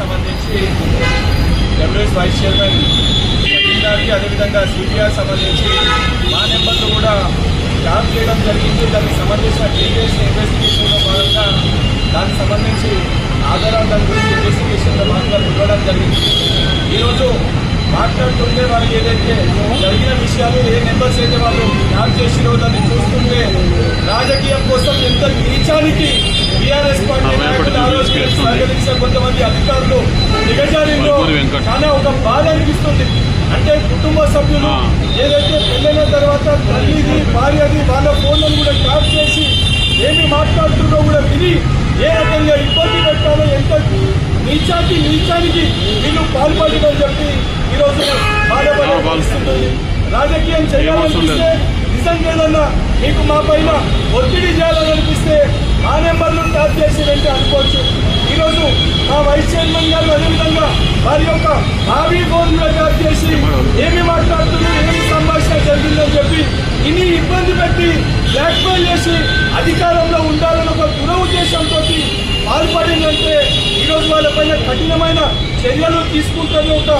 సంబంధించి WS vice chairman గారికి అదేవిధంగా సిపిఆర్ సంబంధించి మా నెంబర్లు కూడా ట్యాప్ చేయడం జరిగింది. దానికి సంబంధించిన డీటెయిల్స్ ఇన్వెస్టిగేషన్లో భాగంగా దానికి సంబంధించి ఆధారాలు దాని గురించి ఇన్వెస్టిగేషన్లో భాగంగా ఇవ్వడం జరిగింది. ఈరోజు మాట్లాడుతుంటే వాళ్ళకి ఏదైతే జరిగిన విషయాలు ఏ నెంబర్స్ అయితే వాళ్ళు ట్యాప్ చేసిరో దాన్ని చూస్తుంటే రాజకీయం కోసం ఎంత నీచానికి టీఆర్ఎస్ పార్టీ కొంతమంది అధికారులు దిగజారిలో మధుమూరి వెంకట్. చాలా ఒక బాధ అనిపిస్తుంది అంటే కుటుంబ సభ్యులు. ఏదైతే పెళ్ళైన తర్వాత తల్లిది భార్యది వాళ్ళ ఫోన్లను కూడా ట్యాప్ చేసి ఏమి మాట్లాడుతుందో కూడా విని ఏ రకంగా ఇబ్బంది పెట్టాలో ఎంత నీచానికి నీచానికి వీళ్ళు పాల్పడిందని చెప్పి ఈరోజు. రాజకీయం చేయాలనిపిస్తే నిజంగా ఏదన్నా మీకు మా పైన ఒత్తిడి చేయాలనిపిస్తే ఆ నెంబర్లు ట్యాప్ చేసి వెంటే అనుకోవచ్చు. ఈరోజు మా వైస్ చైర్మన్ గారు అదేవిధంగా వారి యొక్క భావి ఫోన్ కూడా ట్యాప్ చేసి ఏమి మాట్లాడుతున్నారు ఏమి సంభాషణ జరిగిందని చెప్పి ఇన్ని ఇబ్బంది పెట్టి బ్లాక్మెయిల్ చేసి అధికారంలో ఉండాలని ఒక దురవుద్దేశంతో పాల్పడిందంటే ఈరోజు వాళ్ళపైన కఠినమైన చర్యలు తీసుకుంటుంది ఒక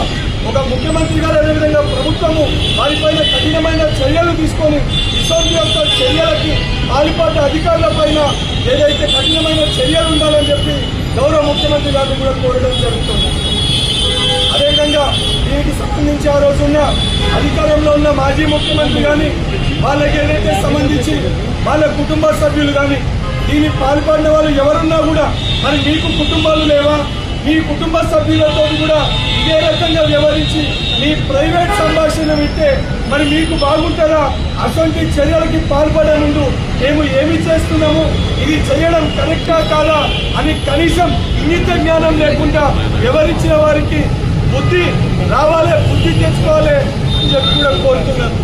ఒక ముఖ్యమంత్రి గారు అదేవిధంగా ప్రభుత్వము వారిపైన కఠినమైన చర్యలు తీసుకొని ఇటువంటి యొక్క చర్యలకి పాల్పడ్డ అధికారుల పైన ఏదైతే కఠినమైన చర్యలు ఉండాలని చెప్పి గౌరవ ముఖ్యమంత్రి గారిని కూడా కోరడం జరుగుతుంది. అదేవిధంగా దీనికి సంబంధించి ఆ రోజున్న అధికారంలో ఉన్న మాజీ ముఖ్యమంత్రి కానీ వాళ్ళకి ఏదైతే సంబంధించి వాళ్ళ కుటుంబ సభ్యులు కానీ దీన్ని పాల్పడిన వాళ్ళు ఎవరున్నా కూడా మరి మీకు కుటుంబాలు లేవా? మీ కుటుంబ సభ్యులతో కూడా ఇదే రకంగా వ్యవహరించి మీ ప్రైవేట్ సంభాషణ వింటే మరి మీకు బాగుంటుందా? అటువంటి చర్యలకి పాల్పడే ముందు మేము ఏమి చేస్తున్నాము? ఇది చేయడం కరెక్టా కాదా? అని కనీసం ఇంగిత జ్ఞానం లేకుండా వివరించిన వారికి బుద్ధి రావాలి బుద్ధి తెచ్చుకోవాలి అని చెప్పి కూడా కోరుతున్నాను.